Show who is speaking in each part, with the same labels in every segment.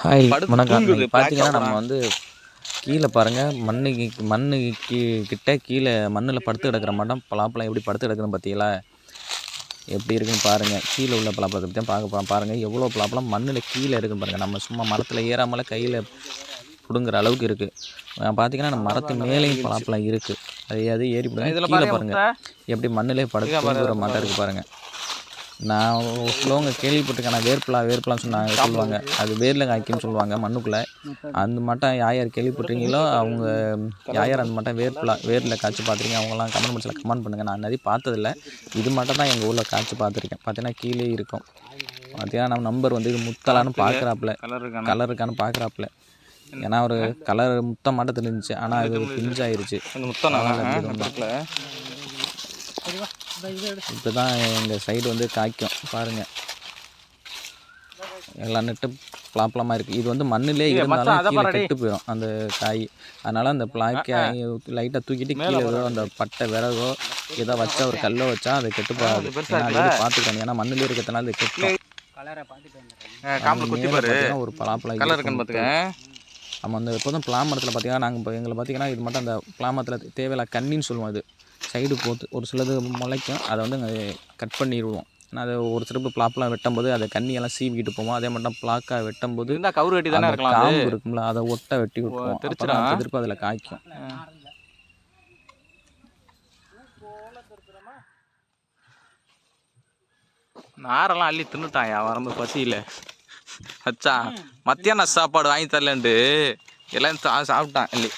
Speaker 1: Hi வணக்கம். பார்த்தீங்கன்னா நம்ம வந்து கீழே பாருங்கள் மண்ணுக்கு மண்ணு கீ கிட்ட கீழே மண்ணில் படுத்து கிடக்கிற மாட்டோம் பலாப்பழம் எப்படி படுத்து கிடக்குதுன்னு பார்த்தீங்களா? எப்படி இருக்குன்னு பாருங்கள் கீழே உள்ள பலாப்பழத்தை பற்றி தான் பார்க்க போகிறோம் பாருங்கள் எவ்வளோ பலாப்பழம் மண்ணில் கீழே இருக்குன்னு பாருங்கள் நம்ம சும்மா மரத்தில் ஏறாமல் கையில் பிடுங்குற அளவுக்கு இருக்குது பார்த்தீங்கன்னா நம்ம மரத்து மேலேயும் பலாப்பழம் இருக்குது அது ஏறி பிடுங்க. கீழே
Speaker 2: பாருங்க
Speaker 1: பாருங்கள் எப்படி மண்ணிலே படுத்து மாட்டம் இருக்குது பாருங்கள் நான் சிலவங்க கேள்விப்பட்டிருக்கேன். நான் வேர்ப்பலா வேர்ப்பலான்னு சொன்னாங்க சொல்லுவாங்க. அது வேரில் காய்க்குன்னு சொல்லுவாங்க மண்ணுக்குள்ளே. அந்த மட்டும் யார் யார் கேள்விப்பட்டிருக்கீங்களோ அவங்க யார் யார் அந்த மட்டும் வேர்ப்பலா வேரில் காய்ச்சி பார்த்துருக்கீங்க அவங்களாம் கமெண்ட் பாக்ஸில் கமெண்ட் பண்ணுங்கள் நான் நிறைய பார்த்ததில்ல. இது மட்டும் தான் எங்கள் ஊரில் காய்ச்சி பார்த்துருக்கேன். பார்த்தீங்கன்னா கீழே இருக்கும். பார்த்தீங்கன்னா நம்ம நம்பர் வந்து இது முத்தலான்னு பார்க்குறாப்புல.
Speaker 2: கலர் இருக்கான.
Speaker 1: கலர் இருக்கான்னு பார்க்குறாப்புல. ஏன்னா ஒரு கலர் முத்த மாட்டம் தெரிஞ்சிச்சு ஆனால் அது பிஞ்சாயிருச்சு.
Speaker 2: முத்தம்
Speaker 1: இப்படி தான் எங்கள் சைடு வந்து காய்க்கும். பாருங்கள் எல்லாம் நெட்டு பலாப்பழமாக இருக்குது இது வந்து மண்ணிலே இருந்தாலும் கீழே. கெட்டு போயிடும் அந்த காய். அதனால் அந்த பிளாக்காய் லைட்டாக தூக்கிட்டு கீழே ஏதோ அந்த பட்டை விறகோ ஏதோ வச்சா ஒரு கல்லோ வச்சா அது கெட்டு போகாது. பார்த்துக்கணும் ஏன்னா மண்ணிலே இருக்கிறதுனால அது கெட்டும்
Speaker 2: காம்பில் குத்தி
Speaker 1: மேலே
Speaker 2: பாரு.
Speaker 1: பார்த்தீங்கன்னா ஒரு பலாப்பழம்
Speaker 2: கலர். இருக்குன்னு
Speaker 1: நம்ம அந்த எப்போதும் பிளா மரத்தில் பார்த்தீங்கன்னா நாங்கள் இப்போ எங்களை பார்த்தீங்கன்னா இது மட்டும் அந்த பிளா மரத்தில் தேவையில்ல கன்னின்னு சொல்லுவோம் அது. சைடு போத்து ஒரு சிலது முளைக்கும். அதை வந்து கட் பண்ணிடுவோம் ஏன்னா அது ஒரு சிறப்பு பிளாப்லாம் வெட்டும்போது அதை கண்ணியெல்லாம் சீவிக்கிட்டு போவோம். அதே மட்டும் பிளாக்காக வெட்டும்போது
Speaker 2: இருந்தால் கவுரு வெட்டி தானே இருக்கலாம்
Speaker 1: காம்பு இருக்கும்ல அதை ஒட்ட வெட்டி விட்டுருவோம். திருப்பி அதில் காய்க்கும்.
Speaker 2: நாரெல்லாம் அள்ளி தின்னுட்டான் வரம்பு பசியில். வச்சா மத்தியான சாப்பாடு வாங்கி தரலன்ட்டு. எல்லாம் சாப்பிட்டான் இல்லை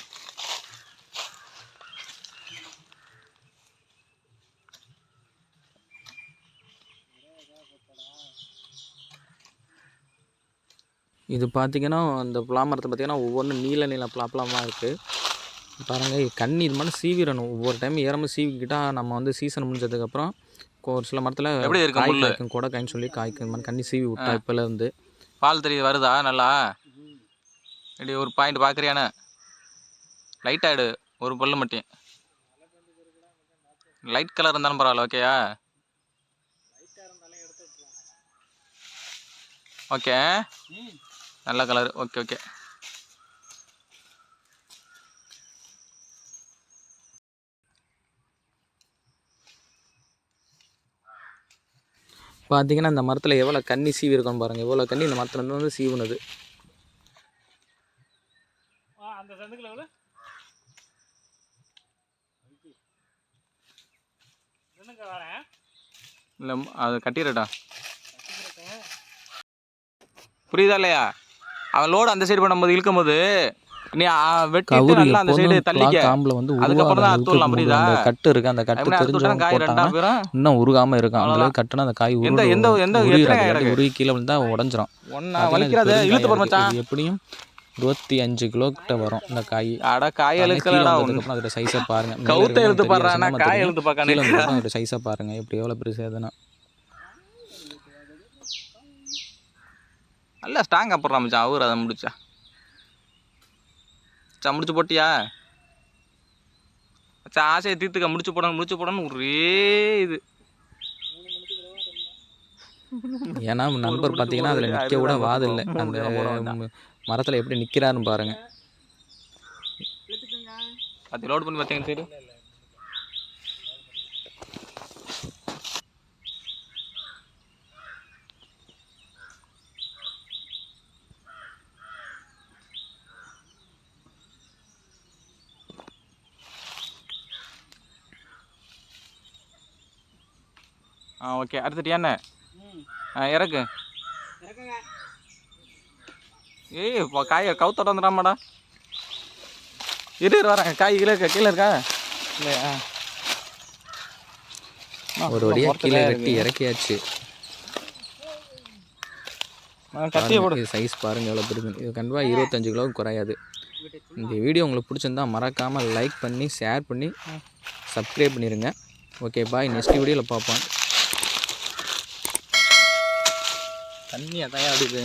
Speaker 1: இது பார்த்தீங்கன்னா அந்த பிளா மரத்தை பார்த்தீங்கன்னா ஒவ்வொன்றும் நீல நீல பிளாப்பழமாக இருக்குது பாருங்க கண்ணி இது மாதிரி சீவிடணும். ஒவ்வொரு டைம் ஏறாமல் சீவிக்கிட்டா நம்ம வந்து சீசன் முடிஞ்சதுக்கப்புறம் ஒரு சில மரத்தில்
Speaker 2: எப்படி இருக்கு
Speaker 1: காய்? காய்க்கும் கொடை காய்ன்னு சொல்லி காய்க்கும் இந்த மாதிரி கண்ணி சீவி விட்டா இப்போல இருந்து.
Speaker 2: பால் தெரியுது வருதா? நல்லா? இப்படி ஒரு பாயிண்ட் பார்க்குறியானே லைட் ஆகிடு ஒரு பல்லு மட்டும். லைட் கலர் இருந்தாலும் பரவாயில்ல ஓகேயா ஓகே நல்ல கலர் ஓகே ஓகே
Speaker 1: பார்த்தீங்கன்னா இந்த மரத்தில் எவ்வளோ கண்ணி சீவி இருக்கணும் பாருங்கள் எவ்வளோ கண்ணி இந்த மரத்துல இருந்து வந்து சீவுனது.
Speaker 2: இல்லை அது கட்டிடட்டா? புரியுதா இல்லையா? அவன் லோடு அந்த சைடு பண்ணும்போது இழுக்கும் போது நீ நல்லா அந்த சைடு தள்ளிக்க.
Speaker 1: காம்பில் வந்து
Speaker 2: அதுக்கப்புறம் தான்
Speaker 1: அளவுக்கு
Speaker 2: புரியுதா?
Speaker 1: கட்டு இருக்கு அந்த கட்டு
Speaker 2: விட்டா
Speaker 1: தெரிஞ்சவங்க
Speaker 2: காய் ரெண்டா போயிடும்
Speaker 1: இன்னும் உருகாமல் இருக்கும். அளவுக்கு கட்டுனா அந்த காய்
Speaker 2: எந்த- எந்த- எந்த-?
Speaker 1: உருகி கீழே விழுந்தா உடஞ்சிரும்.
Speaker 2: ஒன்னா வலிக்கிறாது இழுத்து போற மச்சான்.
Speaker 1: எப்படியும் இருபத்தி அஞ்சு கிலோ கிட்ட வரும் இந்த காய்.
Speaker 2: அட காய்
Speaker 1: வந்ததுக்கப்புறம் அதோட சைஸை பாருங்க.
Speaker 2: கவுத்த
Speaker 1: தெரியும்,
Speaker 2: பாடுறானா காய்
Speaker 1: வந்ததுக்கப்புறம் அதோட சைஸை பாருங்க. எப்படி எவ்வளோ பெருசு எதுனா.
Speaker 2: நல்லா ஸ்ட்ராங் அப்புறம் மச்சான். அவர் அதை முடிச்சா. மச்சான் முடிச்சு போட்டியா? மச்சான் ஆசையை தீர்த்துக்க முடிச்சு போடணும் முடிச்சு போடணும் ஒரே இது.
Speaker 1: ஏன்னா நண்பர் பார்த்தீங்கன்னா அதில் நிற்க கூட வாது இல்லை. அந்த மரத்தில் எப்படி நிற்கிறாருன்னு பாருங்க.
Speaker 2: அது லோட் பண்ணி பார்த்தீங்க சரி ஆ ஓகே. அடுத்துட்டு என்ன? ஆ இறக்கு. ஏய் இப்போ காயை கவுத்தோட வந்துடாமாடா. இரு வரேன். காய் கீழே இருக்கா. கீழே இருக்கா? இல்லையா?
Speaker 1: ஒரு வழியாக கீழே வெட்டி இறக்கியாச்சு.
Speaker 2: கத்தியை போடு.
Speaker 1: சைஸ் பாருங்க எவ்வளோ பெருசு இது கண்டிப்பாக இருபத்தஞ்சு கிலோவுக்கு குறையாது. இந்த வீடியோ உங்களுக்கு பிடிச்சிருந்தா மறக்காமல் லைக் பண்ணி ஷேர் பண்ணி சப்ஸ்கிரைப் பண்ணிடுங்க ஓகே பாய் நெக்ஸ்ட் வீடியோவில் பார்ப்போம்.
Speaker 2: தண்ணியை தயாரிது